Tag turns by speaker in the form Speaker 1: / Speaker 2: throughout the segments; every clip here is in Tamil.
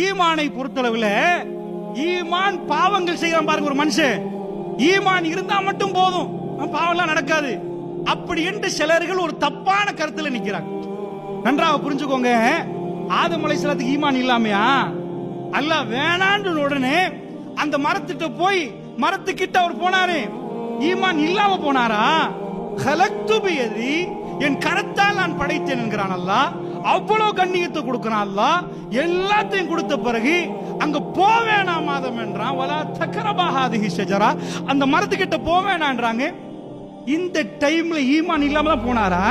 Speaker 1: ஈமானை பொறுத்தளவுல ஈமான் பாவங்கள் செய்யறான் பாருங்க ஒரு மனுஷன். ஈமான் இருந்தா மட்டும் போதும். பாவம்லாம் நடக்காது. அப்படி என்று சிலர்கள் ஒரு தப்பான கருத்துல நிக்கிறாங்க. நன்றாக புரிஞ்சுக்கோங்க. ஆதம் அலைஹிஸ்ஸலாத்துக்கு ஈமான் இல்லாமையா? அல்ல வேணான்னு உடனே அந்த மரத்திட்ட போய் மரத்துக்கிட்ட அவர் போனாரு. ஈமான் இல்லாம போனாரா? கலக்துபியதி என் கரத்தால் நான் படைத்தேன் என்கிறான் அல்லாஹ். அவ்வளவு கண்ணியத்தை கொடுக்கிறான் அல்லாஹ். எல்லாத்தையும் கொடுத்த பிறகு அங்க போவேணா மாதம் என்றான். வலா தக்கரபாகாதிஹி ஷஜரா. அந்த மரத்துக்கிட்ட போவேணான்றாங்க. இந்த டைம்ல ஈமான் இல்லாம தான் போனாரா?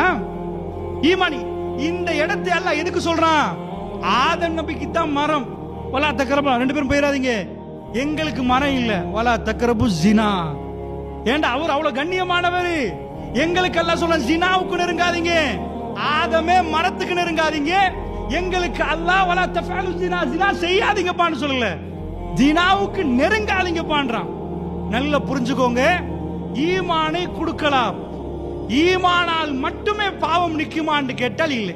Speaker 1: ஈமானி இந்த இடத்தை எல்லாம் எதுக்கு சொல்றான்? ஆதம் நபிக்கு தான் மரம். வலா தக்கரபா ரெண்டு பேரும் போயிடாதீங்க எங்களுக்கு மரம் இல்ல. வலா தக்கரபு ஜினா. ஏண்டா அவர் அவ்வளவு கண்ணியமானவர். எங்களுக்கு எல்லாம் சொல்ல ஜினாவுக்கு நெருங்காதீங்க. ஆதமே மரத்துக்கு நெருங்காதீங்க. எங்களுக்கு அல்லாஹ் வலா தஃபாலு ஜினா ஜினா செய்யாதீங்கப்பான்னு சொல்லல ஜினாவுக்கு நெருங்காதீங்கப்பான்றான். நல்லா புரிஞ்சுக்கோங்க. ஈமானை கொடுக்கலாம். ஈமானால் மட்டுமே பாவம் நிக்குமான்னு கேட்டால் இல்லை.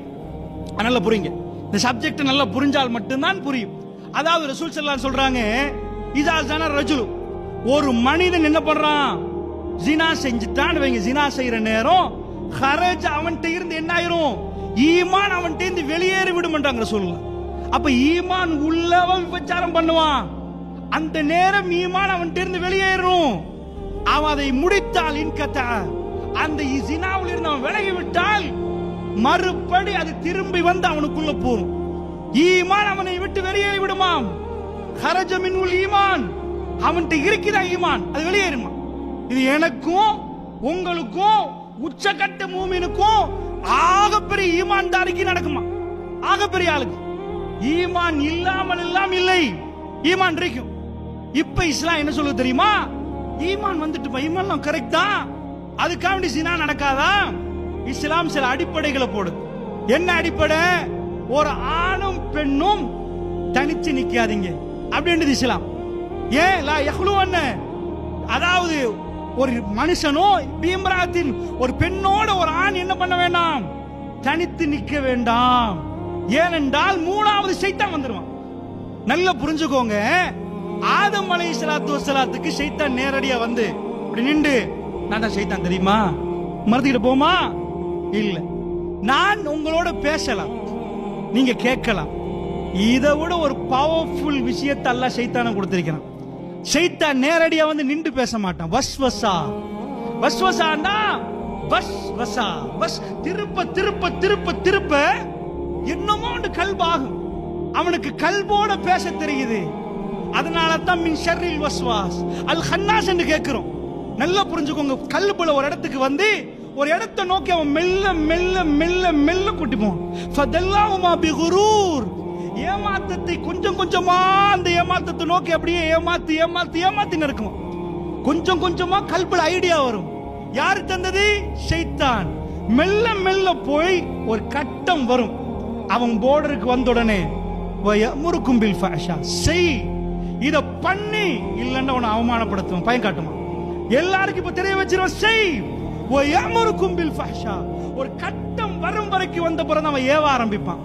Speaker 1: நல்லா புரியுங்க. இந்த சப்ஜெக்ட் நல்லா புரிஞ்சால் மட்டும்தான் புரியும். அதாவது ரசூல் ஸல்லல்லாஹு சொல்றாங்க இதா ஜன ரஜுலு. ஒரு மனிதன் என்ன பண்றான்? ஜினா செஞ்சுட்டான்னு வைங்க. ஜினா செய்யற நேரம் ஹரஜ் அவன்கிட்ட இருந்து என்ன ஆயிரும்? ஈமான் அவன்கிட்ட இருந்து வெளியேறி விடுமன்றாங்க சொல்லலாம் அப்ப ஈமான் உள்ளவன் விபச்சாரம் பண்ணுவான். அந்த நேரம் ஈமான் அவன்கிட்ட இருந்து வெளியேறும். அவன் அதை முடித்தால் இன்கத்த. அந்த இசினாவில் இருந்து அவன் விலகி விட்டால் மறுபடி அது திரும்பி வந்து அவனுக்குள்ள போகும். ஈமான் அவனை விட்டு வெளியேறி விடுமாம். ஹரஜமின் உள் ஈமான். அவன்கிட்ட இருக்குதா ஈமான்? அது வெளியேறுமா? இது எனக்கும் உங்களுக்கும் உச்சக்கட்ட மூமினுக்கும் ஆகப்பெரிய ஈமான்தாரிக்கு நடக்குமா? ஆகப்பெரிய ஆளுக்கு. ஈமான் இல்லாமல் எல்லாம் இல்லை. ஈமான் இருக்கும் இப்ப இஸ்லாம் என்ன சொல்லுது தெரியுமா? ஈமான் வந்துட்டு ஈமான் கரெக்ட் தான். அதுக்காக வேண்டி சினா நடக்காதா? இஸ்லாம் சில அடிப்படைகளை போடுது. என்ன அடிப்படை? ஒரு ஆணும் பெண்ணும் தனிச்சு நிக்காதீங்க. அப்படின்றது இஸ்லாம்? ஏன்? லா யஹ்லுவன்ன அதாவது ஒரு மனுஷனோ பீம்ராத்தின் ஒரு பெண்ணோட ஒரு ஆண் என்ன பண்ண வேண்டாம்? தனித்து நிக்க வேண்டாம். ஏனென்றால் மூணாவது சைத்தான் வந்துருவான். நல்லா புரிஞ்சுக்கோங்க. ஆதம் அலை சலாத்து வசலாத்துக்கு சைத்தான் நேரடியா வந்து இப்படி நின்று நான் தான் சைத்தான் தெரியுமா? மறந்துக்கிட்டு போமா? இல்ல. நான் உங்களோட பேசலாம். நீங்க கேட்கலாம். இதை விட ஒரு பவர்ஃபுல் விஷயத்தை எல்லாம் சைத்தானம் கொடுத்திருக்கிறான். செய்தா நேரடியா வந்து நின்று பேச மாட்டான். வஸ்வசா வஸ்வசான்னா வஸ் வசா வஸ் திருப்ப திருப்ப திருப்ப திருப்ப என்னமோ ஒன்று கல்பாகும். அவனுக்கு கல்போட பேச தெரியுது. அதனால தான் மின் ஷர்ரில் வஸ்வாஸ் அல் ஹன்னாஸ் என்று கேட்கிறோம். நல்லா புரிஞ்சுக்கோங்க. கல்புல ஒரு இடத்துக்கு வந்து ஒரு இடத்தை நோக்கி அவன் மெல்ல மெல்ல மெல்ல மெல்ல கூட்டிப்போம் ஃபதல்லாஹுமா பிகுரூர் ஏமாத்தத்தை கொஞ்சம் கொஞ்சமா அந்த ஏமாத்தத்தை நோக்கி அப்படியே ஏமாத்தி ஏமாத்தி ஏமாத்தி நடக்கும் கொஞ்சம் கொஞ்சமா கல்புல ஐடியா வரும். யாரு தந்தது? ஷைத்தான். மெல்ல மெல்ல போய் ஒரு கட்டம் வரும். அவன் போர்டருக்கு வந்த உடனே முறுக்கும் பில் ஃபேஷா செய். இத பண்ணி இல்லைன்னா உன்னை அவமானப்படுத்துவான். பயன் காட்டுமா? எல்லாருக்கும் இப்ப தெரிய வச்சிருவான் செய். முறுக்கும் பில் ஃபேஷா ஒரு கட்டம் வரும் வரைக்கும் வந்த பிறகு அவன் ஏவ ஆரம்பிப்பான்.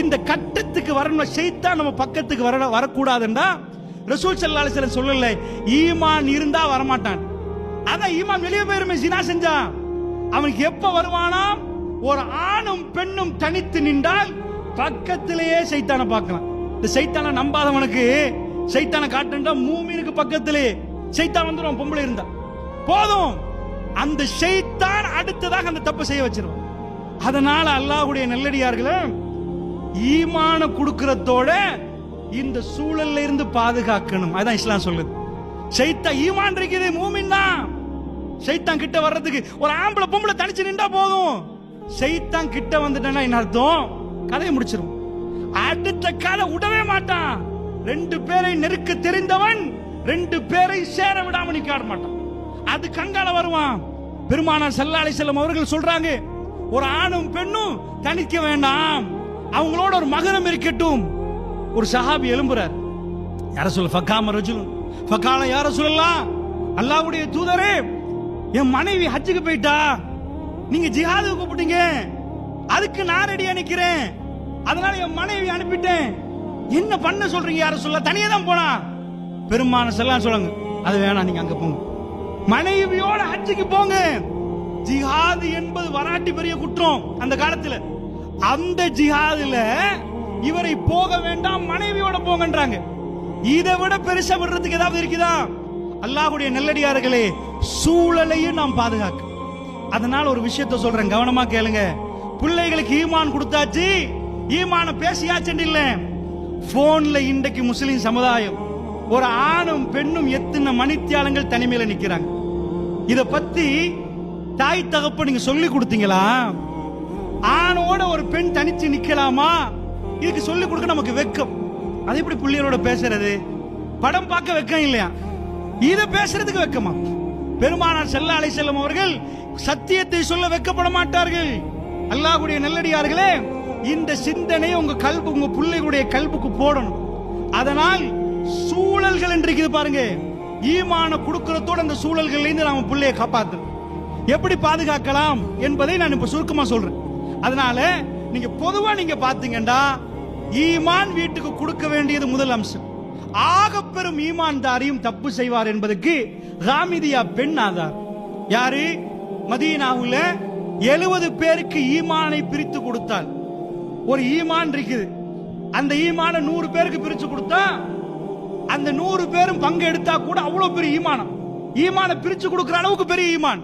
Speaker 1: இந்த கட்டத்துக்கு வரணும் செய்தான் நம்ம பக்கத்துக்கு வர வரக்கூடாதுண்டா ரசூல் ஸல்லல்லாஹு அலைஹி சொல்லல ஈமான் இருந்தா வரமாட்டான். அதான் ஈமான் வெளியே போயிருமே ஜினா செஞ்சான் அவனுக்கு எப்ப வருவானா? ஒரு ஆணும் பெண்ணும் தனித்து நின்றால் பக்கத்திலேயே சைத்தான பார்க்கலாம். இந்த சைத்தான நம்பாதவனுக்கு சைத்தான காட்டுண்டா மூமினுக்கு பக்கத்திலே. சைத்தான் வந்துடும் பொம்பளை இருந்தா. போதும். அந்த சைத்தான் அடுத்ததாக அந்த தப்பு செய்ய வச்சிருவான் அதனால அல்லாஹுடைய நல்லடியார்களே ஈமான கொடுக்கறதோட இந்த சூழல்ல இருந்து பாதுகாக்கணும். அதான் இஸ்லாம் சொல்லுது. சைத்தா ஈமான் இருக்குது மூமின் தான். சைத்தான் கிட்ட வர்றதுக்கு ஒரு ஆம்பளை பொம்பளை தனிச்சு நின்றா போதும். சைத்தான் கிட்ட வந்துட்டேன்னா என்ன அர்த்தம்? கதையை முடிச்சிரும். அடுத்த கதை விடவே மாட்டான். ரெண்டு பேரை நெருக்க தெரிந்தவன் ரெண்டு பேரை சேர விடாம நிக்காட மாட்டான். அது கங்கால வருவான். பெருமானார் ஸல்லல்லாஹு செல்லும் அவர்கள் சொல்றாங்க ஒரு ஆணும் பெண்ணும் தனிக்க வேண்டாம். அவங்களோட ஒரு மகனம் இருக்கட்டும். ஒரு சஹாபி எழும்புறார். யார சொல்ல ஃபக்காம ரஜுலும் ஃபக்கால யார சொல்லலாம் அல்லாவுடைய தூதரே என் மனைவி ஹஜ்ஜுக்கு போயிட்டா. நீங்க ஜிஹாது கூப்பிட்டீங்க. அதுக்கு நான் ரெடியா நிக்கிறேன். அதனால என் மனைவி அனுப்பிட்டேன். என்ன பண்ண சொல்றீங்க யார சொல்ல? தனியே தான் போனா. பெருமான செல்லாம் சொல்லுங்க அது வேணாம் நீங்க அங்க போங்க. மனைவியோட ஹஜ்ஜுக்கு போங்க. ஜிஹாது என்பது வராட்டி பெரிய குற்றம் அந்த காலத்துல. அந்த ஜிஹாதுல இவரை போக வேண்டாம் மனைவியோட போங்கன்றாங்க. இதை விட பெருசா விடுறதுக்கு ஏதாவது இருக்குதா? அல்லாஹுடைய நெல்லடியார்களே சூழலையும் நாம் பாதுகாக்க. அதனால ஒரு விஷயத்த சொல்றேன் கவனமா கேளுங்க. பிள்ளைகளுக்கு ஈமான் கொடுத்தாச்சு ஈமான பேசியாச்சுன்னு இல்ல. போன்ல இன்றைக்கு முஸ்லிம் சமுதாயம் ஒரு ஆணும் பெண்ணும் எத்தனை மணித்தியாலங்கள் தனிமையில நிக்கிறாங்க. இத பத்தி தாய் தகப்ப நீங்க சொல்லி கொடுத்தீங்களா? ஆணோட ஒரு பெண் தனிச்சு நிக்கலாமா? இதுக்கு சொல்லி கொடுக்க நமக்கு வெக்கம். அது எப்படி பிள்ளைகளோட பேசுறது? படம் பார்க்க வெக்கம் இல்லையா? இதை பேசுறதுக்கு வெக்கமா? பெருமானார் செல்ல அலை செல்லும் அவர்கள் சத்தியத்தை சொல்ல வெக்கப்பட மாட்டார்கள். அல்லாஹ்வுடைய நல்லடியார்களே இந்த சிந்தனை உங்க கல்பு உங்க பிள்ளைகளுடைய கல்புக்கு போடணும். அதனால் சூழல்கள் இன்றைக்கு பாருங்க. ஈமான கொடுக்கறதோட அந்த சூழல்கள்ல இருந்து நாம பிள்ளையை காப்பாத்தணும். எப்படி பாதுகாக்கலாம் என்பதை நான் இப்ப சுருக்கமா சொல்றேன். அதனால நீங்க பொதுவா நீங்க பாத்தீங்கன்னா ஈமான் வீட்டுக்கு கொடுக்க வேண்டியது முதல் அம்சம். ஆகப்பெரும் ஈமான்தாரியும் தப்பு செய்வார் என்பதற்கு ராமிதியா பெண் ஆதார். யாரு? மதீனாவுல எழுபது பேருக்கு ஈமானை பிரித்து கொடுத்தால் ஒரு ஈமான் இருக்குது. அந்த ஈமான நூறு பேருக்கு பிரிச்சு கொடுத்தா அந்த நூறு பேரும் பங்கு எடுத்தா கூட அவ்வளவு பெரிய ஈமானம். ஈமான பிரிச்சு கொடுக்கிற அளவுக்கு பெரிய ஈமான்.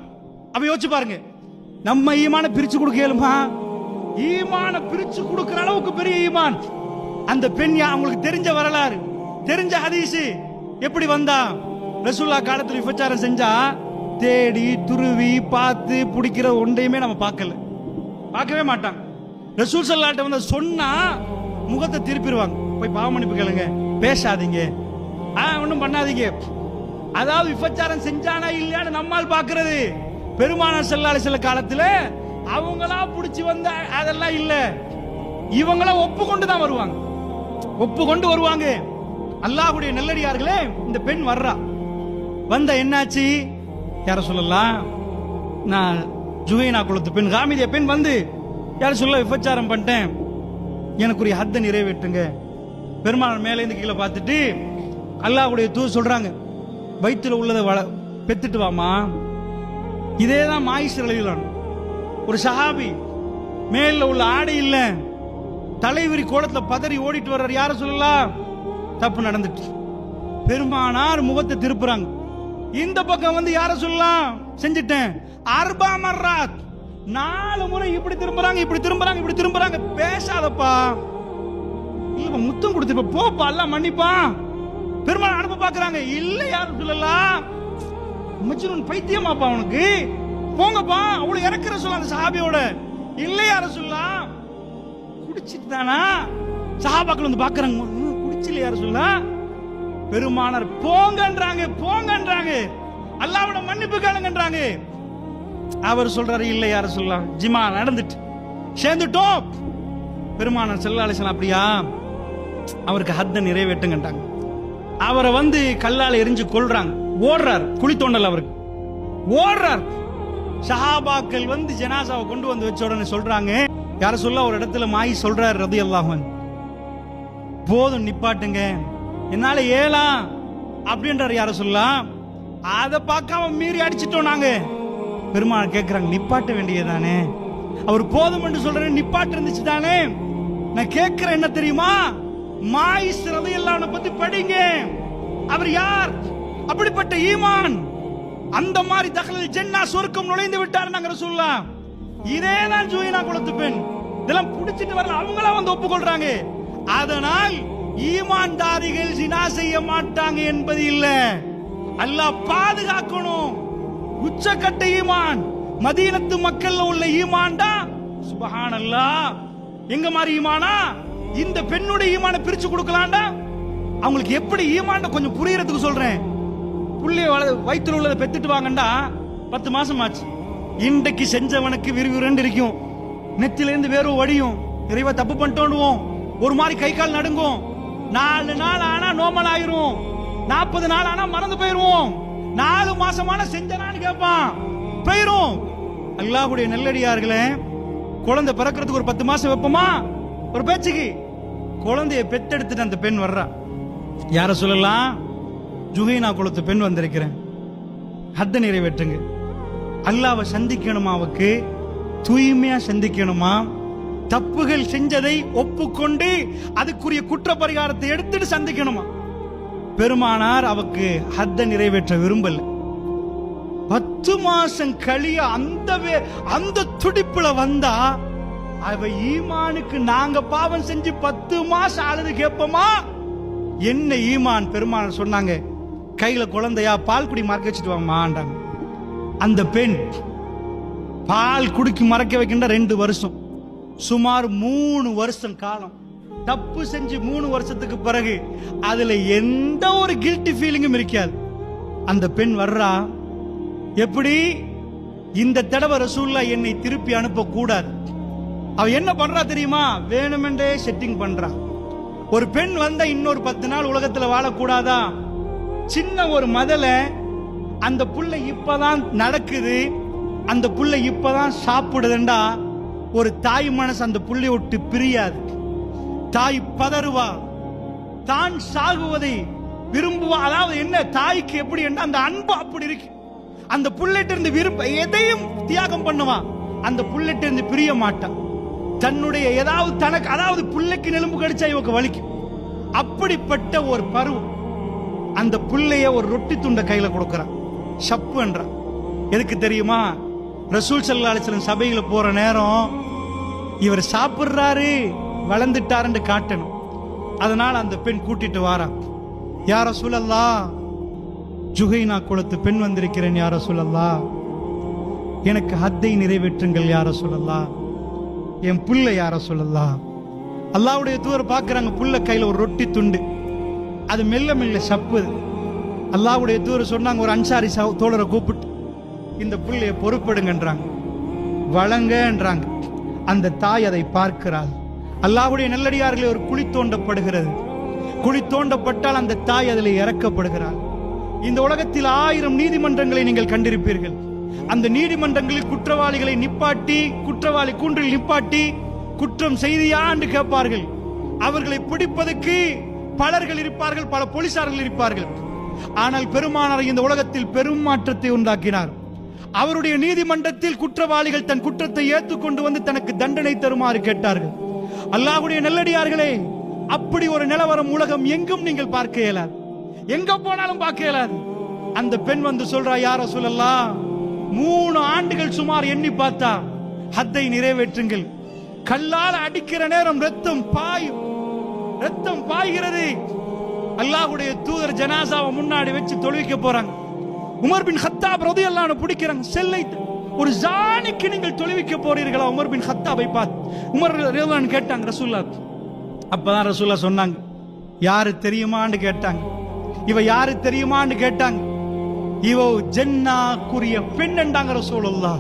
Speaker 1: அப்ப யோசிச்சு பாருங்க. நம்ம ஈமான பிரிச்சு கொடுக்க இயலுமா? ஈமான பிரிச்சு கொடுக்கிற அளவுக்கு பெரிய ஈமான். அந்த பெண் அவங்களுக்கு தெரிஞ்ச வரலாறு. தெரிஞ்ச ஹதீஸ். எப்படி வந்தா? ரசூல்லா காலத்தில் விபச்சாரம் செஞ்சா தேடி துருவி பார்த்து பிடிக்கிற ஒன்றையுமே நம்ம பார்க்கல. பார்க்கவே மாட்டாங்க. ரசூல் சல்லாட்ட வந்து சொன்னா முகத்தை திருப்பிடுவாங்க. போய் பாவமணிப்பு கேளுங்க. பேசாதீங்க. ஆ ஒன்றும் பண்ணாதீங்க. அதாவது விபச்சாரம் செஞ்சானா இல்லையான்னு நம்மால் பார்க்கறது. பெருமானார் செல்லாலை சில காலத்துல அவங்களா பிடிச்சி வந்த அதெல்லாம் இல்ல. இவங்களாம் ஒப்புக்கொண்டு தான் வருவாங்க. ஒப்புக்கொண்டு வருவாங்க. அல்லாஹுடைய நல்லடியார்களே இந்த பெண் வர்றா. வந்த என்னாச்சு? யார சொல்லலாம் நான் ஜுவைனா குலத்து பெண் காமிதிய பெண் வந்து யார சொல்ல விபச்சாரம் பண்ணிட்டேன். எனக்குரிய ஹத்தை நிறைவேற்றுங்க. பெருமாள் மேலேருந்து கீழே பார்த்துட்டு அல்லாஹுடைய தூ சொல்றாங்க வயிற்றுல உள்ளதை வள பெத்துட்டு வாமா இதே தான் மாயிஸ் எழுதிலான் ஒரு சஹாபி மேல உள்ள ஆடை இல்ல. தலைவிரி கோலத்துல பதறி ஓடிட்டு வர்றார். யார சொல்லலாம் தப்பு நடந்துட்டு. பெருமானார் முகத்தை திருப்புறாங்க. இந்த பக்கம் வந்து யார சொல்லலாம் செஞ்சிட்டேன். அர்பா மர்ராத். நாலு முறை இப்படி திரும்புறாங்க இப்படி திரும்புறாங்க இப்படி திரும்புறாங்க. பேசாதப்பா. இல்ல முத்தம் கொடுத்துருப்ப போப்பா எல்லாம் மன்னிப்பா. பெருமாள் அனுப்ப பாக்குறாங்க. இல்ல யாரும் சொல்லலாம் மஜ்னூன் பைத்தியமாப்பா அவனுக்கு. போங்கப்பா அவ்வளவு இறக்குற சொல்ல அந்த சஹாபியோட. இல்லையா ரசுல்லா சொல்லலாம் குடிச்சிட்டு தானா சஹாபாக்கள் வந்து பாக்குறாங்க. குடிச்சில்லையா ரசுல்லா பெருமானர் போங்கன்றாங்க போங்கன்றாங்க. அல்லாவோட மன்னிப்பு கேளுங்கன்றாங்க. அவர் சொல்றாரு இல்லையா யார சொல்லலாம் ஜிமா நடந்துட்டு. சேர்ந்துட்டோம். பெருமானார் செல்லாலிசன் அப்படியா? அவருக்கு ஹத்த நிறைவேட்டுங்கன்றாங்க அவரை வந்து கல்லால் எரிஞ்சு கொள்றாங்க ஓடுறார். குழி தோண்டல் அவருக்கு. ஓடுறார். சஹாபாக்கள் வந்து ஜனாசாவை கொண்டு வந்து வச்ச உடனே சொல்றாங்க யார சொல்ல ஒரு இடத்துல மாயி சொல்றாரு ரதி அல்லாஹன் போதும் நிப்பாட்டுங்க. என்னால ஏலாம் அப்படின்றார் யார சொல்லலாம் அதை பார்க்காம மீறி அடிச்சிட்டோம் நாங்க. பெருமாள் கேட்கிறாங்க நிப்பாட்ட வேண்டியதானே அவர் போதும் என்று சொல்றேன் நிப்பாட்டு இருந்துச்சு தானே? நான் கேட்கிறேன் என்ன தெரியுமா? மாயிஸ் ரதையெல்லாம் பத்தி படிங்க. அவர் யார்? அப்படிப்பட்ட ஈமான் அந்த மாதிரி தகவல் ஜென்னா சொர்க்கம் நுழைந்து விட்டார் நாங்க சொல்லலாம் இதே தான் ஜூயினா குலத்து பெண். இதெல்லாம் புடிச்சிட்டு வரல அவங்களா வந்து ஒப்புக்கொள்றாங்க. அதனால் ஈமான்தாரிகள் ஜினா செய்ய மாட்டாங்க என்பது இல்ல. அல்லாஹ் பாதுகாக்கணும். உச்சக்கட்ட ஈமான். மதீனத்து மக்கள்ல உள்ள ஈமான்டா சுபஹான் அல்லா எங்க மாதிரி ஈமானா? இந்த பெண்ணுடைய ஈமான பிரிச்சு கொடுக்கலாம்டா. அவங்களுக்கு எப்படி ஈமான் கொஞ்சம் புரியறதுக்கு சொல்றேன். புள்ளைய வள- வயித்துல உள்ளதை பெத்துட்டு வாங்கண்டா. பத்து மாசம் ஆச்சு இன்றைக்கு செஞ்சவனுக்கு விறுவிறுன்னு இருக்கும். நெத்தில இருந்து வேறு வடியும். இறைவா தப்பு பண்ணிட்டோண்டுவோம் ஒரு மாதிரி கை கால் நடுங்கும். நாலு நாள் ஆனா நோமல் ஆயிரும். நாற்பது நாள் ஆனா மறந்து போயிருவோம். நாலு மாசமான செஞ்சனான்னு கேட்பான் போயிரும். அல்லாஹுடைய நெல்லடியார்களே குழந்தை பிறக்கிறதுக்கு ஒரு பத்து மாசம் வைப்போமா? ஒரு பேச்சுக்கு. குழந்தைய பெத்தெடுத்துட்டு அந்த பெண் வர்றா. யார சொல்லலாம்? ஜுஹைனா குலத்து பெண் வந்திருக்கிறேன். ஹத்தை நிறைவேற்றுங்க. அல்லாவை சந்திக்கணுமா அவக்கு? தூய்மையா சந்திக்கணுமா? தப்புகள் செஞ்சதை ஒப்புக்கொண்டு அதுக்குரிய குற்ற பரிகாரத்தை எடுத்துட்டு சந்திக்கணுமா? பெருமானார் அவக்கு ஹத்த நிறைவேற்ற விரும்பல. பத்து மாசம் கழிய அந்த வே- அந்த துடிப்புல வந்தா அவ ஈமானுக்கு நாங்க பாவம் செஞ்சு பத்து மாசம் அழுது கேட்போமா என்ன ஈமான்? பெருமான் சொன்னாங்க கையில் குழந்தையா பால் குடி மறக்க வச்சுட்டு வாமாண்டாங்க அந்த பெண் பால் குடிக்கு மறக்க வைக்கின்ற ரெண்டு வருஷம். சுமார் மூணு வருஷம் காலம். தப்பு செஞ்சு மூணு வருஷத்துக்கு பிறகு அதுல எந்த ஒரு கில்ட்டி ஃபீலிங்கும் இருக்காது. அந்த பெண் வர்றா எப்படி? இந்த தடவை ரசூல்லா என்னை திருப்பி அனுப்ப கூடாது அவ என்ன பண்றா தெரியுமா? வேணுமென்றே செட்டிங் பண்றா. ஒரு பெண் வந்தா இன்னொரு பத்து நாள் உலகத்துல வாழக்கூடாதான் சின்ன ஒரு மதல அந்த புள்ள இப்பதான் நடக்குது அந்த புள்ள இப்பதான் சாப்பிடுதுண்டா ஒரு தாய் மனசு அந்த புள்ளைய விட்டு பிரியாது. தாய் பதறுவா தான் சாகுவதை விரும்புவா அதாவது என்ன தாய்க்கு எப்படி என்ன அந்த அன்பு அப்படி இருக்கு. அந்த புள்ளிட்ட இருந்து விரும்ப எதையும் தியாகம் பண்ணுவான் அந்த புள்ளிட்ட இருந்து பிரிய மாட்டான் தன்னுடைய ஏதாவது தனக்கு அதாவது புள்ளைக்கு நெலும்பு கடிச்சா இவக்கு வலிக்கும். அப்படிப்பட்ட ஒரு பருவம். அந்த பிள்ளைய ஒரு ரொட்டி துண்ட கையில கொடுக்கறான். ஷப்பு என்றான். எதுக்கு தெரியுமா? ரசூல் சல்லா அலிஸ்லம் சபையில போற நேரம் இவர் சாப்பிட்றாரு வளர்ந்துட்டாருன்னு காட்டணும். அதனால் அந்த பெண் கூட்டிட்டு வாரா யார சூழல்லா ஜுகைனா குளத்து பெண் வந்திருக்கிறேன் யார சூழல்லா எனக்கு ஹத்தை நிறைவேற்றுங்கள் யார சொல்லலா என் புள்ள யார சொல்லலா அல்லாவுடைய தூர பார்க்குறாங்க புள்ள கையில் ஒரு ரொட்டி துண்டு. அது மெல்ல மெல்ல சப்புது. அல்லாவுடைய தூர் சொன்னாங்க ஒரு அன்சாரி சகோ- தோழரை கூப்பிட்டு இந்த பிள்ளைய பொறுப்படுங்கன்றாங்க. வழங்கன்றாங்க. அந்த தாய் அதை பார்க்கிறாள். அல்லாஹ்வுடைய நல்லடியார்களே ஒரு குழி தோண்டப்படுகிறது. குழி தோண்டப்பட்டால் அந்த தாய் அதில் இறக்கப்படுகிறாள். இந்த உலகத்தில் ஆயிரம் நீதிமன்றங்களை நீங்கள் கண்டிருப்பீர்கள். அந்த நீதிமன்றங்களில் குற்றவாளிகளை நிப்பாட்டி குற்றவாளி கூன்றில் நிப்பாட்டி குற்றம் செய்தியா என்று கேட்பார்கள். அவர்களை பிடிப்பதற்கு பலர்கள் இருப்பார்கள் பல போலீசார்கள் இருப்பார்கள். ஆனால் பெருமானார் இந்த உலகத்தில் பெரும் மாற்றத்தை உண்டாக்கினார். அவருடைய நீதிமன்றத்தில் குற்றவாளிகள் தன் குற்றத்தை ஏற்றுக்கொண்டு வந்து தனக்கு தண்டனை தருமாறு கேட்டார்கள். அல்லாஹ்வுடைய நல்லடியார்களே அப்படி ஒரு நிலவரம் உலகம் எங்கும் நீங்கள் பார்க்க இயலாது. எங்க போனாலும் பார்க்க இயலாது. அந்த பெண் வந்து சொல்றா யார சொல்லலாம் மூணு ஆண்டுகள் சுமார் எண்ணி பார்த்தா ஹத்தை நிறைவேற்றுங்கள். கல்லால் அடிக்கிற நேரம் ரத்தம் பாயும். ரத்தம் பாய்கிறது. அல்லாஹுடைய தூதர் ஜனாசாவை முன்னாடி வச்சு தொழுவிக்க போறாங்க. உமர் பின் ஹத்தாப் எல்லாம் பிடிக்கிறாங்க. செல்லை ஒரு ஜானிக்கு நீங்கள் தொழுவிக்க போறீர்களா? உமர் பின் ஹத்தாபை பார்த்து. உமர் ரலியல்லாஹு கேட்டாங்க ரசூல்லா அப்பதான் ரசூல்லா சொன்னாங்க யாரு தெரியுமான்னு கேட்டாங்க. இவ யாரு தெரியுமான்னு கேட்டாங்க. இவ ஜன்னாக்குரிய பெண்ணண்டாங்க ரசூலுல்லா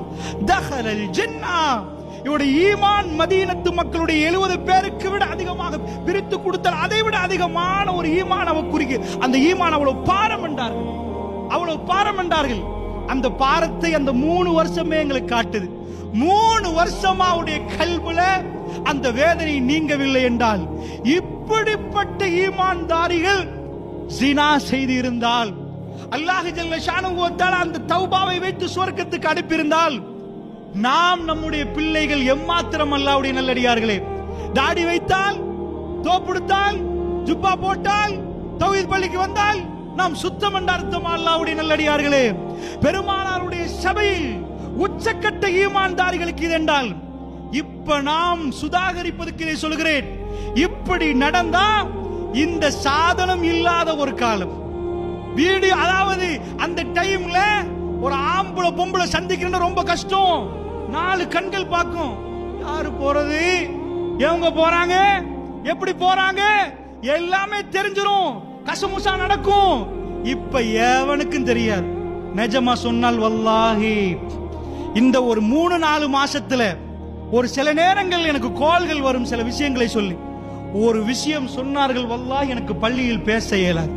Speaker 1: தஹலல் ஜென்னா இவருடைய ஈமான் மதீனத்து மக்களுடைய எழுபது பேருக்கு விட அதிகமாக பிரித்து கொடுத்தால் அதை விட அதிகமான ஒரு ஈமான் அவ குறிக்கு அந்த ஈமான் அவ்வளவு பாரம் என்றார்கள். அவ்வளவு பாரம் என்றார்கள். அந்த பாரத்தை அந்த மூணு வருஷமே எங்களுக்கு காட்டுது. மூணு வருஷமா அவருடைய கல்வில அந்த வேதனை நீங்கவில்லை என்றால் இப்படிப்பட்ட ஈமான்தாரிகள் ஜினா செய்து இருந்தால் அல்லாஹ் ஜல்ல ஷானு அந்த தௌபாவை வைத்து சுவர்க்கத்துக்கு அனுப்பியிருந்தால் நாம் நம்முடைய பிள்ளைகள் எம்மாத்திரம் அல்லாவுடைய நல்லடியார்களே. தாடி வைத்தால் தோப்புடுத்தால் ஜுப்பா போட்டால் தௌஹீத் பள்ளிக்கு வந்தால் நாம் சுத்தம் என்ற அர்த்தம் அல்லாவுடைய நல்லடியார்களே. பெருமானாருடைய சபையில் உச்சக்கட்ட ஈமான்தாரிகளுக்கு இது என்றால் இப்ப நாம் சுதாகரிப்பதற்கு இதை சொல்கிறேன். இப்படி நடந்தா இந்த சாதனம் இல்லாத ஒரு காலம். வீடு அதாவது அந்த டைம்ல ஒரு ஆம்பளை பொம்பளை சந்திக்கிறது ரொம்ப கஷ்டம். நாலு கண்கள் பார்க்கும். யாரு போறது? எவங்க போறாங்க? எப்படி போறாங்க? எல்லாமே தெரிஞ்சிடும் கசமுசா நடக்கும். இப்ப எவனுக்கும் தெரியாது. நிஜமா சொன்னால் வல்லாஹி. இந்த ஒரு மூணு நாலு மாசத்துல ஒரு சில நேரங்கள் எனக்கு கால்கள் வரும் சில விஷயங்களை சொல்லி. ஒரு விஷயம் சொன்னார்கள் வல்லாஹ் எனக்கு பள்ளியில் பேச இயலாது.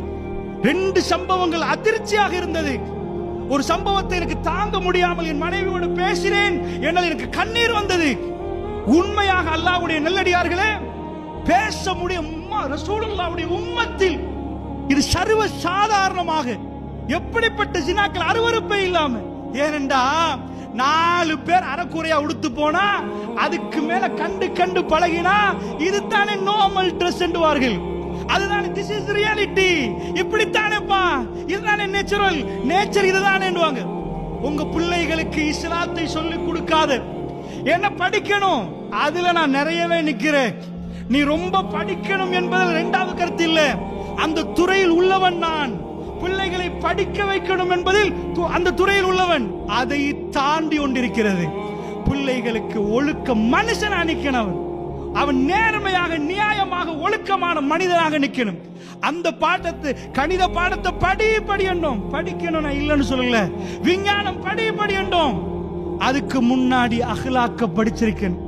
Speaker 1: ரெண்டு சம்பவங்கள் அதிர்ச்சியாக இருந்தது. ஒரு சம்பவத்தை எனக்கு தாங்க முடியாமல் என் மனைவியோடு பேசினேன். என்னால் எனக்கு கண்ணீர் வந்தது. உண்மையாக அல்லாவுடைய நல்லடியார்களே பேச முடியும் உம்மா ரசூலுல்லாவுடைய உம்மத்தில் இது சர்வ சாதாரணமாக எப்படிப்பட்ட ஜினாக்கள் அருவருப்பே இல்லாம. ஏனென்றா நாலு பேர் அறக்குறையா உடுத்து போனா அதுக்கு மேல கண்டு கண்டு பழகினா இதுதானே நார்மல் ட்ரெஸ் என்றுவார்கள். அதுதான் திஸ் இஸ் ரியாலிட்டி இப்படித்தானேப்பா? இதுதானே நேச்சுரல் நேச்சர் இதுதானேன்னுவாங்க உங்க பிள்ளைகளுக்கு இஸ்லாத்தை சொல்லி கொடுக்காது. என்ன படிக்கணும்? அதுல நான் நிறையவே நிக்கிறேன். நீ ரொம்ப படிக்கணும் என்பதில் இரண்டாவது கருத்து இல்ல. அந்த துறையில் உள்ளவன் நான். பிள்ளைகளை படிக்க வைக்கணும் என்பதில் து- அந்த துறையில் உள்ளவன். அதை தாண்டி கொண்டிருக்கிறது. பிள்ளைகளுக்கு ஒழுக்க மனுஷன் அணிக்கணவன் அவன் நேர்மையாக நியாயமாக ஒழுக்கமான மனிதனாக நிக்கணும். அந்த பாடத்து கணித பாடத்தை படி படி என்றோம் படிக்கணும் நான் இல்லைன்னு சொல்லல விஞ்ஞானம் படி படி என்றோம் அதுக்கு முன்னாடி அகலாக்க படிச்சிருக்கேன்.